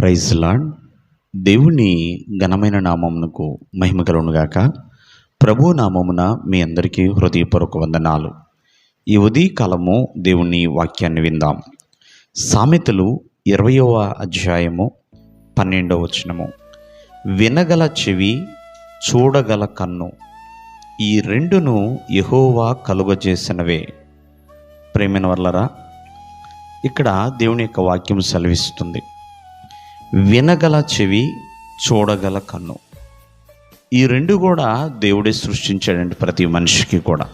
Praise lord. దేవుని ఘనమైన నామమునకు మహిమ కలుగునుగాక ప్రభు నామమున మీ అందరికీ హృదయపూర్వక వందనాలు. ఈ ఉదయకాలము దేవుని వాక్యాన్ని విందాం. సామెతలు ఇరవయవ అధ్యాయము పన్నెండవ వచనము. వినగల చెవి చూడగల కన్ను ఈ రెండును యహోవా కలుగజేసినవే. ప్రేమైన వల్లరా ఇక్కడ దేవుని యొక్క వాక్యం సెలవిస్తుంది. వినగల చెవి చూడగల కన్ను. ఈ రెండు కూడా దేవుడే సృష్టించాడండి ప్రతి మనిషికి కూడా.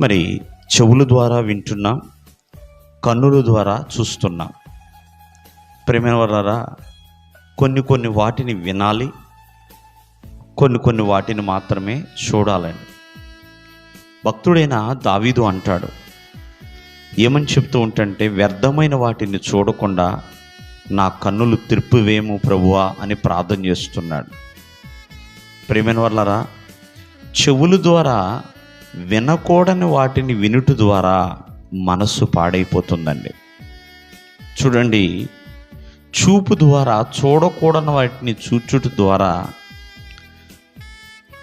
మరి చెవుల ద్వారా వింటున్నాం కన్నుల ద్వారా చూస్తున్నాం. ప్రేమైన వలరా కొన్ని కొన్ని వాటిని వినాలి కొన్ని కొన్ని వాటిని మాత్రమే చూడాలండి. భక్తుడైన దావీదు అంటాడు ఏమని చెప్తూ ఉంటంటే వ్యర్థమైన వాటిని చూడకుండా నా కన్నులు తిరుపువేము ప్రభువా అని ప్రార్థన చేస్తున్నాడు. ప్రేమైన వల్లరా చెవుల ద్వారా వినకూడని వాటిని వినుట ద్వారా మనస్సు పాడైపోతుందండి. చూడండి చూపు ద్వారా చూడకూడని వాటిని చూచుట ద్వారా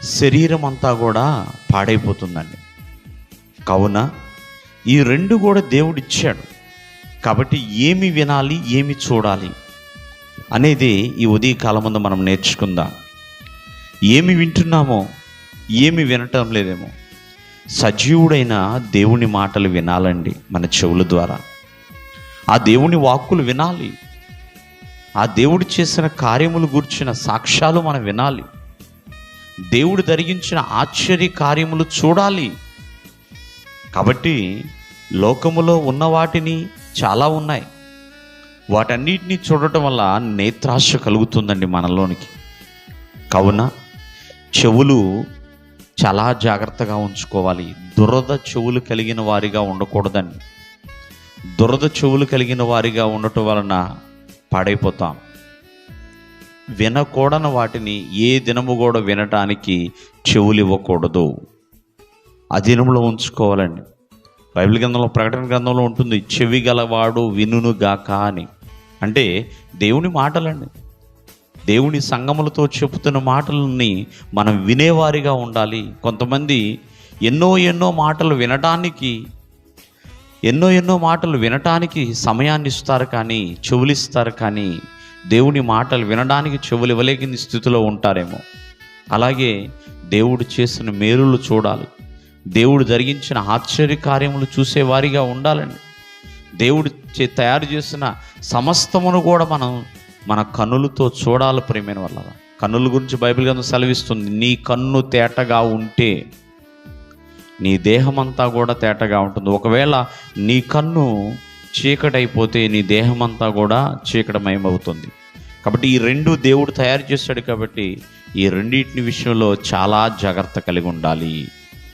శరీరం అంతా కూడా పాడైపోతుందండి. కావున ఈ రెండు కూడా దేవుడిచ్చాడు. కాబట్టి ఏమి వినాలి ఏమి చూడాలి అనేది ఈ ఉదయకాలం ముందు మనం నేర్చుకుందాం. ఏమి వింటున్నామో ఏమి వినటం లేదేమో. సజీవుడైన దేవుని మాటలు వినాలండి మన చెవుల ద్వారా. ఆ దేవుని వాక్కులు వినాలి. ఆ దేవుడు చేసిన కార్యములు గూర్చిన సాక్ష్యాలు మనం వినాలి. దేవుడు ధరిగించిన ఆశ్చర్య కార్యములు చూడాలి. కాబట్టి లోకములో ఉన్న వాటిని చాలా ఉన్నాయి. వాటన్నిటినీ చూడటం వల్ల నేత్రాశ కలుగుతుందండి మనలోనికి. కావున చెవులు చాలా జాగ్రత్తగా ఉంచుకోవాలి. దురద చెవులు కలిగిన వారిగా ఉండకూడదండి. దురద చెవులు కలిగిన వారిగా ఉండటం వలన పాడైపోతాం. వినకూడని వాటిని ఏ దినము కూడా వినటానికి చెవులు ఇవ్వకూడదు అధీనంలో ఉంచుకోవాలండి. బైబిల్ గ్రంథంలో ప్రకటన గ్రంథంలో ఉంటుంది చెవి గలవాడు వినును గాక అని. అంటే దేవుని మాటలండి. దేవుని సంగములతో చెబుతున్న మాటలని మనం వినేవారిగా ఉండాలి. కొంతమంది ఎన్నో ఎన్నో మాటలు వినటానికి ఎన్నో ఎన్నో మాటలు వినటానికి సమయాన్ని ఇస్తారు కానీ చెవులిస్తారు కానీ దేవుని మాటలు వినడానికి చెవులు ఇవ్వలేని స్థితిలో ఉంటారేమో. అలాగే దేవుడు చేసిన మేలులు చూడాలి. దేవుడు జరిగించిన ఆశ్చర్య కార్యములు చూసేవారిగా ఉండాలండి. దేవుడు చే తయారు చేసిన సమస్తమును కూడా మనం మన కన్నులతో చూడాలి ప్రేమైన వల్ల కన్నుల గురించి బైబిల్ గ్రంథం సెలవిస్తుంది నీ కన్ను తేటగా ఉంటే నీ దేహమంతా కూడా తేటగా ఉంటుంది. ఒకవేళ నీ కన్ను చీకటైపోతే నీ దేహమంతా కూడా చీకటమయమవుతుంది. కాబట్టి ఈ రెండు దేవుడు తయారు చేశాడు కాబట్టి ఈ రెండింటిని విషయంలో చాలా జాగ్రత్త కలిగి ఉండాలి.